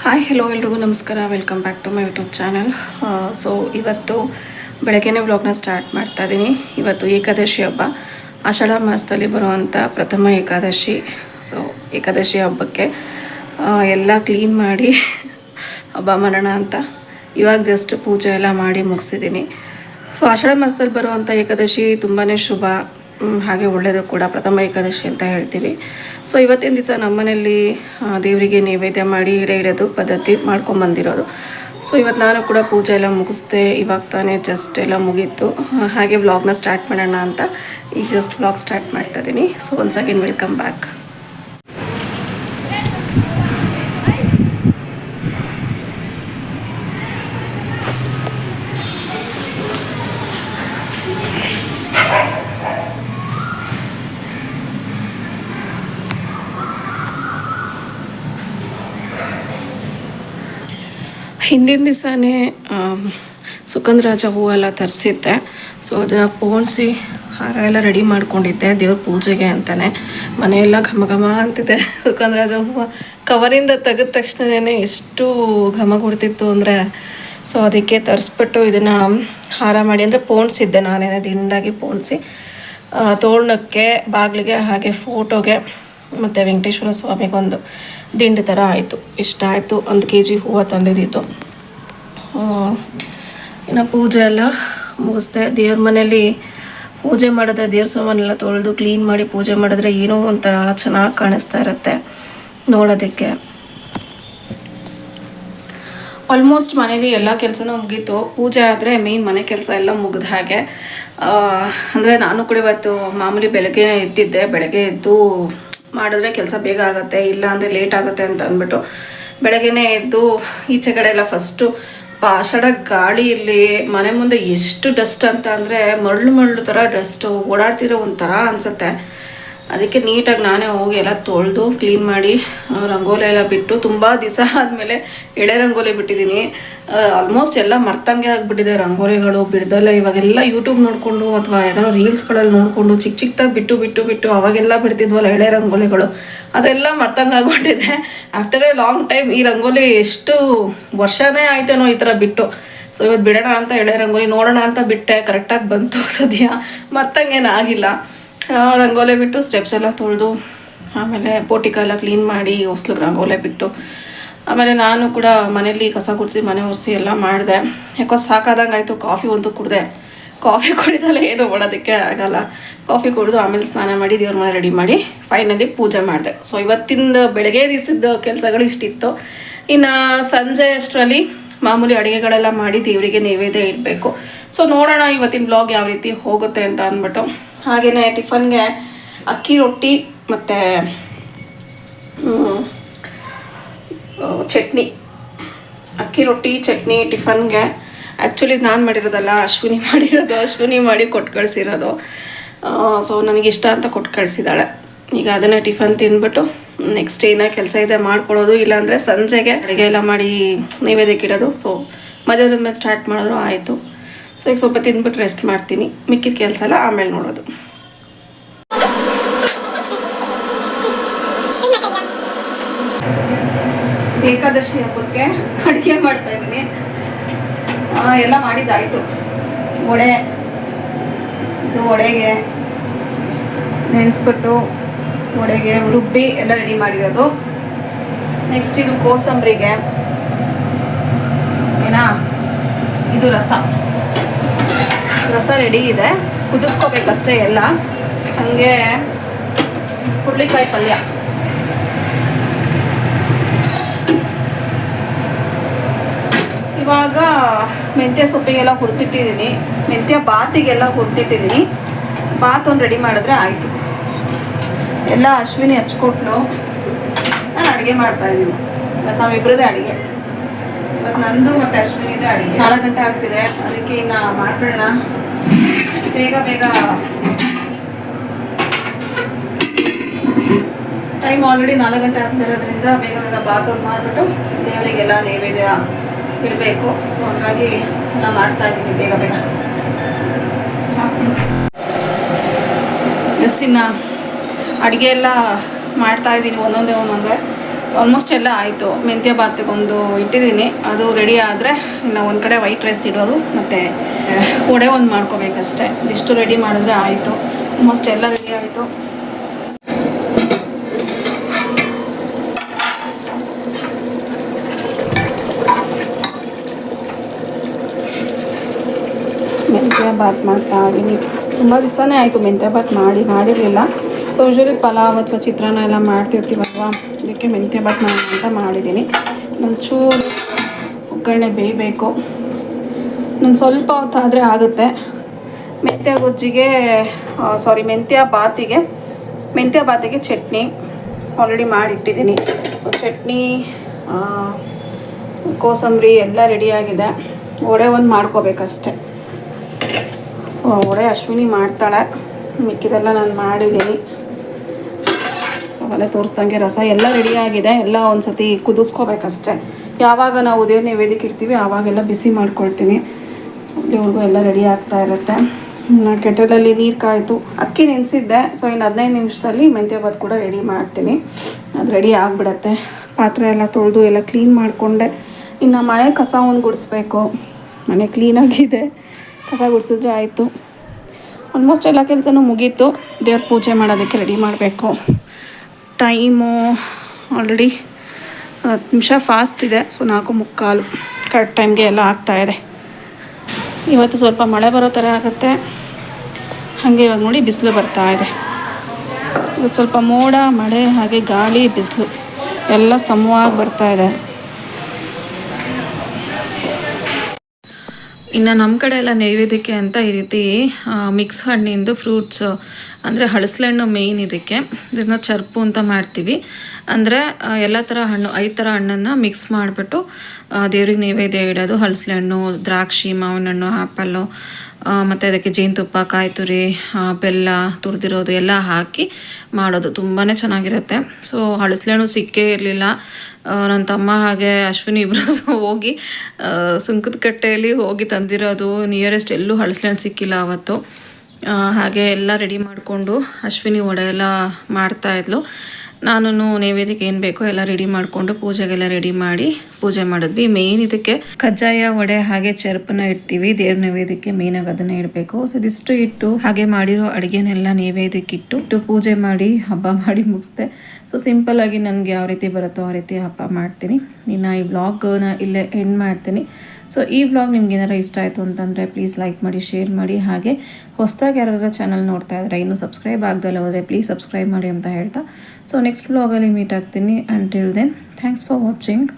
Hi hello ಎಲ್ರಿಗೂ ನಮಸ್ಕಾರ. Welcome back to my YouTube channel so ಇವತ್ತು ಬೆಳಗ್ಗೆನೇ ವ್ಲಾಗ್ನ ಸ್ಟಾರ್ಟ್ ಮಾಡ್ತಾ ಇದ್ದೀನಿ ಇವತ್ತು ಏಕಾದಶಿ ಹಬ್ಬ. ಆಷಾಢ ಮಾಸದಲ್ಲಿ ಬರುವಂಥ ಪ್ರಥಮ ಏಕಾದಶಿ. ಸೊ ಏಕಾದಶಿ ಹಬ್ಬಕ್ಕೆ ಎಲ್ಲ ಕ್ಲೀನ್ ಮಾಡಿ ಹಬ್ಬ ಮರಣ ಅಂತ ಇವಾಗ ಜಸ್ಟ್ ಪೂಜೆ ಎಲ್ಲ ಮಾಡಿ ಮುಗಿಸಿದ್ದೀನಿ ಸೊ ಆಷಾಢ ಮಾಸದಲ್ಲಿ ಬರುವಂಥ ಏಕಾದಶಿ ತುಂಬಾ ಶುಭ. ಹಾಗೆ ಒಳ್ಳೆಯದು ಕೂಡ ಪ್ರಥಮ ಏಕಾದಶಿ ಅಂತ ಹೇಳ್ತೀವಿ. ಸೊ ಇವತ್ತಿನ ದಿವಸ ನಮ್ಮನೇಲಿ ಆ, ದೇವರಿಗೆ ನೈವೇದ್ಯ ಮಾಡಿ ಇಡೇ ಇಡೋದು ಪದ್ಧತಿ ಮಾಡ್ಕೊಂಬಂದಿರೋದು ಸೊ ಇವತ್ತು ನಾನು ಕೂಡ ಪೂಜೆ ಎಲ್ಲ ಮುಗಿಸ್ದೆ ಇವಾಗ ತಾನೇ ಜಸ್ಟ್ ಎಲ್ಲ ಮುಗೀತು. ಹಾಗೆ ವ್ಲಾಗ್ನ ಸ್ಟಾರ್ಟ್ ಮಾಡೋಣ ಅಂತ ಈಗ ಜಸ್ಟ್ ವ್ಲಾಗ್ ಸ್ಟಾರ್ಟ್ ಮಾಡ್ತಾ ಇದ್ದೀನಿ so once again welcome back ಹಿಂದಿನ ದಿವಸನೇ ಸುಗಂಧರಾಜ ಹೂವೆಲ್ಲ ತರಿಸಿದ್ದೆ. ಸೊ ಅದನ್ನು ಪೋಣಿಸಿ ಹಾರ ಎಲ್ಲ ರೆಡಿ ಮಾಡ್ಕೊಂಡಿದ್ದೆ ದೇವ್ರ ಪೂಜೆಗೆ ಅಂತಲೇ ಮನೆಯೆಲ್ಲ ಘಮ ಘಮ ಅಂತಿದೆ. ಸುಗಂಧರಾಜ ಹೂವು ಕವರಿಂದ ತೆಗೆದ ತಕ್ಷಣನೇ ಎಷ್ಟು ಘಮ ಕೊಡ್ತಿತ್ತು ಅಂದರೆ ಸೊ ಅದಕ್ಕೆ ತರಿಸ್ಬಿಟ್ಟು ಇದನ್ನು ಹಾರ ಮಾಡಿ, ಅಂದರೆ ಪೋಣಿಸಿದ್ದೆ ನಾನೇನೆ ದಿಂಡಾಗಿ ಪೋಣಿಸಿ. ತೋರಣಕ್ಕೆ, ಬಾಗಿಲಿಗೆ, ಹಾಗೆ ಫೋಟೋಗೆ ಮತ್ತು ವೆಂಕಟೇಶ್ವರ ಸ್ವಾಮಿಗೊಂದು. ದಿಂಡು ಥರ ಆಯಿತು. ಇಷ್ಟ ಆಯಿತು. ಒಂದು ಕೆ ಜಿ ಹೂವು ತಂದಿದ್ದಿತ್ತು. ಇನ್ನು ಪೂಜೆ ಎಲ್ಲ ಮುಗಿಸ್ದೆ. ದೇವ್ರ ಮನೇಲಿ ಪೂಜೆ ಮಾಡಿದ್ರೆ ದೇವ್ರ ಸಾಮಾನೆಲ್ಲ ತೊಳೆದು ಕ್ಲೀನ್ ಮಾಡಿ ಪೂಜೆ ಮಾಡಿದ್ರೆ ಏನೋ ಒಂಥರ ಚೆನ್ನಾಗಿ ಕಾಣಿಸ್ತಾ ಇರುತ್ತೆ ನೋಡೋದಕ್ಕೆ. ಆಲ್ಮೋಸ್ಟ್ ಮನೇಲಿ ಎಲ್ಲ ಕೆಲಸನೂ ಮುಗೀತು. ಪೂಜೆ ಆದರೆ ಮೇನ್ ಮನೆ ಕೆಲಸ ಎಲ್ಲ ಮುಗಿದ ಹಾಗೆ. ಅಂದರೆ ನಾನು ಕೂಡ ಇವತ್ತು ಮಾಮೂಲಿ ಬೆಳಗ್ಗೆ ಎದ್ದಿದ್ದೆ. ಬೆಳಗ್ಗೆ ಎದ್ದು ಮಾಡಿದ್ರೆ ಕೆಲಸ ಬೇಗ ಆಗುತ್ತೆ, ಇಲ್ಲ ಅಂದರೆ ಲೇಟ್ ಆಗುತ್ತೆ ಅಂತ ಅಂದ್ಬಿಟ್ಟು ಬೆಳಗ್ಗೆನೇ ಎದ್ದು ಈಚೆ ಕಡೆ ಎಲ್ಲ ಫಸ್ಟು ಆಷಾಢ ಗಾಳಿ ಇರಲಿ ಮನೆ ಮುಂದೆ ಎಷ್ಟು ಡಸ್ಟ್ ಅಂತ ಅಂದರೆ ಮರಳು ಮರಳು ಥರ ಡಸ್ಟು ಓಡಾಡ್ತಿರೋ ಒಂಥರ ಅನಿಸುತ್ತೆ. ಅದಕ್ಕೆ ನೀಟಾಗಿ ನಾನೇ ಹೋಗಿ ಎಲ್ಲ ತೊಳೆದು ಕ್ಲೀನ್ ಮಾಡಿ ರಂಗೋಲಿ ಎಲ್ಲ ಬಿಟ್ಟು ತುಂಬ ದಿವಸ ಆದಮೇಲೆ ಎಳೆ ರಂಗೋಲಿ ಬಿಟ್ಟಿದ್ದೀನಿ. ಆಲ್ಮೋಸ್ಟ್ ಎಲ್ಲ ಮರ್ತಂಗೆ ಆಗಿಬಿಟ್ಟಿದೆ ರಂಗೋಲಿಗಳು ಬಿಡ್ದಲ್ಲ ಇವಾಗೆಲ್ಲ ಯೂಟ್ಯೂಬ್ ನೋಡಿಕೊಂಡು ಅಥವಾ ಯಾರೋ ರೀಲ್ಸ್ಗಳಲ್ಲಿ ನೋಡಿಕೊಂಡು ಚಿಕ್ಕ ಚಿಕ್ಕದಾಗಿ ಬಿಟ್ಟು ಬಿಟ್ಟು ಬಿಟ್ಟು ಅವಾಗೆಲ್ಲ ಬಿಡ್ತಿದ್ವಲ್ಲ ಎಳೆ ರಂಗೋಲಿಗಳು ಅದೆಲ್ಲ ಮರ್ತಂಗೆ ಆಗಿಬಿಟ್ಟಿದೆ. ಆಫ್ಟರ್ ಎ ಲಾಂಗ್ ಟೈಮ್ ಈ ರಂಗೋಲಿ ಎಷ್ಟು ವರ್ಷನೇ ಆಯ್ತೇನೋ ಈ ಥರ ಬಿಟ್ಟು. ಸೊ ಇವತ್ತು ಬಿಡೋಣ ಅಂತ ಎಳೆ ರಂಗೋಲಿ ನೋಡೋಣ ಅಂತ ಬಿಟ್ಟೆ ಕರೆಕ್ಟಾಗಿ ಬಂತು ಸದ್ಯ. ಮರ್ತಂಗೇನು ಆಗಿಲ್ಲ. ಆ, ರಂಗೋಲಿ ಬಿಟ್ಟು ಸ್ಟೆಪ್ಸ್ ಎಲ್ಲ ತೊಳೆದು, ಆಮೇಲೆ ಪೋಟಿಕ ಎಲ್ಲ ಕ್ಲೀನ್ ಮಾಡಿ ಹೊಸ್ಲಿಗೆ ರಂಗೋಲೆ ಬಿಟ್ಟು, ಆಮೇಲೆ ನಾನು ಕೂಡ ಮನೇಲಿ ಕಸ ಗುಡಿಸಿ, ಮನೆ ಒರೆಸಿ ಎಲ್ಲ ಮಾಡಿದೆ. ಯಾಕೋ ಸಾಕಾದಂಗೆ ಆಯಿತು ಕಾಫಿ ಒಂದು ಕುಡಿದೆ. ಕಾಫಿ ಕುಡಿದಲ್ಲ ಏನು ಮಾಡೋದಕ್ಕೆ ಆಗಲ್ಲ. ಕಾಫಿ ಕುಡಿದು ಆಮೇಲೆ ಸ್ನಾನ ಮಾಡಿ, ದೇವ್ರ ಮನೆ ರೆಡಿ ಮಾಡಿ ಫೈನಲಿ ಪೂಜೆ ಮಾಡಿದೆ. ಸೊ ಇವತ್ತಿಂದ ಬೆಳಗ್ಗೆ ದಿವಸದ ಕೆಲಸಗಳು ಇಷ್ಟಿತ್ತು. ಇನ್ನು ಸಂಜೆ ಅಷ್ಟರಲ್ಲಿ ಮಾಮೂಲಿ ಅಡುಗೆಗಳೆಲ್ಲ ಮಾಡಿ ದೇವರಿಗೆ ನೈವೇದ್ಯ ಇಡಬೇಕು. ಸೊ ನೋಡೋಣ ಇವತ್ತಿನ ಬ್ಲಾಗ್ ಯಾವ ರೀತಿ ಹೋಗುತ್ತೆ ಅಂತ ಅಂದ್ಬಿಟ್ಟು. ಹಾಗೆಯೇ ಟಿಫನ್ಗೆ ಅಕ್ಕಿ, ರೊಟ್ಟಿ ಮತ್ತು ಚಟ್ನಿ. ಅಕ್ಕಿ, ರೊಟ್ಟಿ, ಚಟ್ನಿ, ಟಿಫನ್ಗೆ. ಆ್ಯಕ್ಚುಲಿ ನಾನು ಮಾಡಿರೋದಲ್ಲ, ಅಶ್ವಿನಿ ಮಾಡಿರೋದು. ಅಶ್ವಿನಿ ಮಾಡಿ ಕೊಟ್ಟು ಕಳಿಸಿರೋದು. ಸೊ ನನಗೆ ಇಷ್ಟ ಅಂತ ಕೊಟ್ಟು ಕಳಿಸಿದ್ದಾಳೆ ಈಗ ಅದನ್ನು ಟಿಫನ್ ತಿಂದ್ಬಿಟ್ಟು ನೆಕ್ಸ್ಟ್ ಏನೋ ಕೆಲಸ ಇದೆ ಮಾಡ್ಕೊಳ್ಳೋದು. ಇಲ್ಲಾಂದರೆ ಸಂಜೆಗೆ ಅಡುಗೆ ಎಲ್ಲ ಮಾಡಿ ನೈವೇದ್ಯಕ್ಕೆ ಇಡೋದು. ಸೊ ಮದುವೆ ಮೇಲೆ ಸ್ಟಾರ್ಟ್ ಮಾಡಿದ್ರು, ಆಯಿತು. ಸೊ ಈಗ ಸ್ವಲ್ಪ ತಿಂದ್ಬಿಟ್ಟು ರೆಸ್ಟ್ ಮಾಡ್ತೀನಿ. ಮಿಕ್ಕಿದ ಕೆಲಸ ಎಲ್ಲ ಆಮೇಲೆ ನೋಡೋದು. ಏಕಾದಶಿ ಹಬ್ಬಕ್ಕೆ ಅಡುಗೆ ಮಾಡ್ತಾ ಇದ್ದೀನಿ. ಎಲ್ಲ ಮಾಡಿದ್ದಾಯಿತು. ವಡೆ, ಇದು ವಡೆಗೆ ನೆನೆಸ್ಬಿಟ್ಟು ವಡೆಗೆ ರುಬ್ಬಿ ಎಲ್ಲ ರೆಡಿ ಮಾಡಿರೋದು. ನೆಕ್ಸ್ಟ್ ಇದು ಕೋಸಂಬರಿಗೆ. ಏನಾ? ಇದು ರಸ. ರಸ ರೆಡಿ ಇದೆ. ಕುದಿಸ್ಕೋಬೇಕಷ್ಟೇ ಎಲ್ಲ. ಹಾಗೆ ಹುರುಳಿಕಾಯಿ ಪಲ್ಯ. ಇವಾಗ ಮೆಂತ್ಯ ಸೊಪ್ಪಿಗೆಲ್ಲ ಹುರಿದಿಟ್ಟಿದ್ದೀನಿ. ಮೆಂತ್ಯ ಬಾತಿಗೆಲ್ಲ ಹುರಿದಿಟ್ಟಿದ್ದೀನಿ. ಬಾತ್ ಒಂದು ರೆಡಿ ಮಾಡಿದ್ರೆ ಆಯಿತು. ಎಲ್ಲ ಅಶ್ವಿನಿ ಹಚ್ಕೊಟ್ಲು. ನಾನು ಅಡುಗೆ ಮಾಡ್ತಾಯಿದ್ದೀನಿ ಮತ್ತು ನಾವಿಬ್ಬರದೇ ಅಡುಗೆ. ಇವತ್ತು ನಂದು ಮತ್ತು ಅಶ್ವಿನಿದೇ ಅಡುಗೆ. ನಾಲ್ಕು ಗಂಟೆ ಆಗ್ತಿದೆ. ಅದಕ್ಕೆ ಇನ್ನು ಮಾಡ್ಬಿಡೋಣ. ಬೇಗ ಬೇಗ ಟೈಮ್ ಆಲ್ರೆಡಿ ನಾಲ್ಕು ಗಂಟೆ ಆಗ್ತಿರೋದ್ರಿಂದ ಬೇಗ ಬೇಗ ಬಾತ್ರೂಮ್ ಮಾಡಿಬಿಟ್ಟು ದೇವರಿಗೆಲ್ಲ ನೈವೇದ್ಯ ಇರಬೇಕು ಸೊ ಹಾಗಾಗಿ ಎಲ್ಲ ಮಾಡ್ತಾ ಇದ್ದೀನಿ ಬೇಗ ಬೇಗ. ಎಸ್ ಇನ್ನು ಅಡುಗೆ ಎಲ್ಲ ಮಾಡ್ತಾ ಇದ್ದೀನಿ ಒಂದೊಂದೇ ಒಂದೊಂದೇ. ಆಲ್ಮೋಸ್ಟ್ ಎಲ್ಲ ಆಯಿತು. ಮೆಂತ್ಯ ಬಾತಿಗೊಂದು ಇಟ್ಟಿದ್ದೀನಿ. ಅದು ರೆಡಿ ಆದರೆ ಇನ್ನು ಒಂದು ಕಡೆ ವೈಟ್ ರೈಸ್ ಇಡೋದು, ಮತ್ತು ವಡೆ ಒಂದು ಮಾಡ್ಕೋಬೇಕಷ್ಟೆ. ಇಷ್ಟು ರೆಡಿ ಮಾಡಿದ್ರೆ ಆಯಿತು. ಆಲ್ಮೋಸ್ಟ್ ಎಲ್ಲ ರೆಡಿ ಆಯಿತು. ಮೆಂತ್ಯ ಬಾತ್ ಮಾಡ್ತಾ ಇದ್ದೀನಿ ತುಂಬ ದಿವಸನೇ ಆಯಿತು ಮೆಂತ್ಯ ಬಾತ್ ಮಾಡಿ, ಮಾಡಿರಲಿಲ್ಲ. ಸೊ ಯೂಶ್ವಲಿ ಪಲಾವ್ ಅಥವಾ ಚಿತ್ರಾನ್ನ ಎಲ್ಲ ಮಾಡ್ತಿರ್ತೀವಲ್ವ? ಅದಕ್ಕೆ ಮೆಂತ್ಯ ಬಾತ್ ಮಾಡೋಣ ಅಂತ ಮಾಡಿದ್ದೀನಿ. ಒಂಚೂರು ಒಗ್ಗರಣೆ ಬೇಯಬೇಕು. ನಾನು ಸ್ವಲ್ಪ ಹೊತ್ತಾದರೆ ಆಗುತ್ತೆ. ಮೆಂತ್ಯ ಗೊಜ್ಜಿಗೆ ಸಾರಿ ಮೆಂತ್ಯ ಬಾತಿಗೆ ಮೆಂತ್ಯ ಬಾತಿಗೆ ಚಟ್ನಿ ಆಲ್ರೆಡಿ ಮಾಡಿಟ್ಟಿದ್ದೀನಿ. ಸೊ ಚಟ್ನಿ ಕೋಸಂಬರಿ ಎಲ್ಲ ರೆಡಿಯಾಗಿದೆ ವಡೆ ಒಂದು ಮಾಡ್ಕೋಬೇಕಷ್ಟೆ. ಸೊ ವಡೆ ಅಶ್ವಿನಿ ಮಾಡ್ತಾಳೆ. ಮಿಕ್ಕಿದೆಲ್ಲ ನಾನು ಮಾಡಿದ್ದೀನಿ. ಅಲ್ಲೇ ತೋರಿಸ್ದಂಗೆ ರಸ ಎಲ್ಲ ರೆಡಿಯಾಗಿದೆ ಎಲ್ಲ ಒಂದು ಸತಿ ಕುದಿಸ್ಕೋಬೇಕಷ್ಟೆ. ಯಾವಾಗ ನಾವು ದೇವ್ರ ನೈವೇದ್ಯಕ್ಕೆ ಇರ್ತೀವಿ ಆವಾಗೆಲ್ಲ ಬಿಸಿ ಮಾಡ್ಕೊಳ್ತೀನಿ. ಇವ್ರಿಗೂ ಎಲ್ಲ ರೆಡಿ ಆಗ್ತಾ ಇರುತ್ತೆ. ಇನ್ನು ಕೆಟಲಲ್ಲಿ ನೀರು ಕಾಯಿತು. ಅಕ್ಕಿ ನೆನೆಸಿದ್ದೆ. ಸೊ ಇನ್ನು ಹದಿನೈದು ನಿಮಿಷದಲ್ಲಿ ಮೆಂತ್ಯ ಬಾತ್ ಕೂಡ ರೆಡಿ ಮಾಡ್ತೀನಿ. ಅದು ರೆಡಿ ಆಗಿಬಿಡತ್ತೆ. ಪಾತ್ರೆ ಎಲ್ಲ ತೊಳೆದು ಎಲ್ಲ ಕ್ಲೀನ್ ಮಾಡಿಕೊಂಡೆ. ಇನ್ನು ಮನೆ ಕಸ ಒಂದು ಗುಡಿಸ್ಬೇಕು ಮನೆ ಕ್ಲೀನಾಗಿದೆ ಕಸ ಗುಡಿಸಿದ್ರೆ ಆಯಿತು. ಆಲ್ಮೋಸ್ಟ್ ಎಲ್ಲ ಕೆಲಸನೂ ಮುಗೀತು. ದೇವ್ರ ಪೂಜೆ ಮಾಡೋದಕ್ಕೆ ರೆಡಿ ಮಾಡಬೇಕು. ಟೈಮು ಆಲ್ರೆಡಿ ಹತ್ತು ನಿಮಿಷ ಫಾಸ್ಟ್ ಇದೆ. ಸೊ ನಾಲ್ಕು ಮುಕ್ಕಾಲು ಕರೆಕ್ಟ್ ಟೈಮ್ಗೆ ಎಲ್ಲ ಆಗ್ತಾಯಿದೆ ಇವತ್ತು ಸ್ವಲ್ಪ ಮಳೆ ಬರೋ ಥರ ಆಗುತ್ತೆ. ಹಾಗೆ ಇವಾಗ ನೋಡಿ ಬಿಸಿಲು ಬರ್ತಾ ಇದೆ. ಇವತ್ತು ಸ್ವಲ್ಪ ಮೋಡ, ಮಳೆ, ಹಾಗೆ ಗಾಳಿ, ಬಿಸಿಲು ಎಲ್ಲ ಸಮವಾಗಿ ಬರ್ತಾ ಇನ್ನು ನಮ್ಮ ಕಡೆ ಎಲ್ಲ ನೈವೇದ್ಯಕ್ಕೆ ಅಂತ ಈ ರೀತಿ ಮಿಕ್ಸ್ ಹಣ್ಣಿಂದು ಫ್ರೂಟ್ಸ್ ಅಂದರೆ ಹಳಸಲೆಹಣ್ಣು ಮೇಯ್ನ್ ಇದಕ್ಕೆ. ಇದನ್ನ ಚರ್ಪು ಅಂತ ಮಾಡ್ತೀವಿ. ಅಂದರೆ ಎಲ್ಲ ಥರ ಹಣ್ಣು, ಐದು ಥರ ಹಣ್ಣನ್ನು ಮಿಕ್ಸ್ ಮಾಡಿಬಿಟ್ಟು ದೇವ್ರಿಗೆ ನೈವೇದ್ಯ ಇಡೋದು. ಹಳಸಲೆಹಣ್ಣು ದ್ರಾಕ್ಷಿ ಮಾವಿನ ಹಣ್ಣು ಆ್ಯಪಲ್ಲು ಮತ್ತು ಅದಕ್ಕೆ ಜೇನುತುಪ್ಪ ಕಾಯಿ ತುರಿ ಬೆಲ್ಲ ತುರಿದಿರೋದು ಎಲ್ಲ ಹಾಕಿ ಮಾಡೋದು. ತುಂಬಾ ಚೆನ್ನಾಗಿರುತ್ತೆ. ಸೊ ಹಳಸಲೆಹಣ್ಣು ಸಿಕ್ಕೇ ಇರಲಿಲ್ಲ. ನನ್ನ ತಮ್ಮ ಹಾಗೆ ಅಶ್ವಿನಿ ಇಬ್ಬರು ಹೋಗಿ ಸುಂಕದ ಕಟ್ಟೆಯಲ್ಲಿ ಹೋಗಿ ತಂದಿರೋದು. ನಿಯರೆಸ್ಟ್ ಎಲ್ಲೂ ಹಳಸಲೆಹಣ್ಣು ಸಿಕ್ಕಿಲ್ಲ ಅವತ್ತು. ಹಾಗೆ ಎಲ್ಲ ರೆಡಿ ಮಾಡಿಕೊಂಡು ಅಶ್ವಿನಿ ಒಡೆ ಎಲ್ಲ ಮಾಡ್ತಾಯಿದ್ಲು ನಾನು ನೈವೇದ್ಯಕ್ಕೆ ಏನು ಬೇಕೋ ಎಲ್ಲ ರೆಡಿ ಮಾಡಿಕೊಂಡು ಪೂಜೆಗೆಲ್ಲ ರೆಡಿ ಮಾಡಿ ಪೂಜೆ ಮಾಡಿದ್ವಿ. ಮೇನ್ ಇದಕ್ಕೆ ಕಜ್ಜಾಯ, ವಡೆ ಹಾಗೆ ಚರ್ಪನ ಇಡ್ತೀವಿ. ದೇವ್ರ ನೈವೇದ್ಯಕ್ಕೆ ಮೇನ್ ಆಗಿ ಅದನ್ನ ಇಡಬೇಕು. ಸೊ ಇದಿಷ್ಟು ಇಟ್ಟು ಹಾಗೆ ಮಾಡಿರೋ ಅಡುಗೆನೆಲ್ಲ ನೈವೇದ್ಯಕ್ಕೆ ಇಟ್ಟು ಪೂಜೆ ಮಾಡಿ, ಹಬ್ಬ ಮಾಡಿ ಮುಗಿಸ್ದೆ. ಸೊ ಸಿಂಪಲ್ ಆಗಿ ನನಗೆ ಯಾವ ರೀತಿ ಬರುತ್ತೋ ಆ ರೀತಿ ಹಬ್ಬ ಮಾಡ್ತೀನಿ. ಇನ್ನು ಈ ಬ್ಲಾಗ್ನ ಇಲ್ಲೇ ಎಂಡ್ ಮಾಡ್ತೀನಿ. ಸೊ ಈ ವ್ಲಾಗ್ ನಿಮ್ಗೆ ಏನಾರ ಇಷ್ಟ ಆಯಿತು ಅಂತಂದರೆ ಪ್ಲೀಸ್ ಲೈಕ್ ಮಾಡಿ ಶೇರ್ ಮಾಡಿ, ಹಾಗೆ ಹೊಸದಾಗಿ ಯಾರಾದ್ರೂ ಚಾನಲ್ ನೋಡ್ತಾ ಇದ್ದಾರೆ ಇನ್ನೂ ಸಬ್ಸ್ಕ್ರೈಬ್ ಆಗದಲ್ಲ ಹೋದರೆ ಪ್ಲೀಸ್ ಸಬ್ಸ್ಕ್ರೈಬ್ ಮಾಡಿ ಅಂತ ಹೇಳ್ತಾ. ಸೊ ನೆಕ್ಸ್ಟ್ ವ್ಲಾಗಲ್ಲಿ ಮೀಟ್ ಆಗ್ತೀನಿ. Until then thanks for watching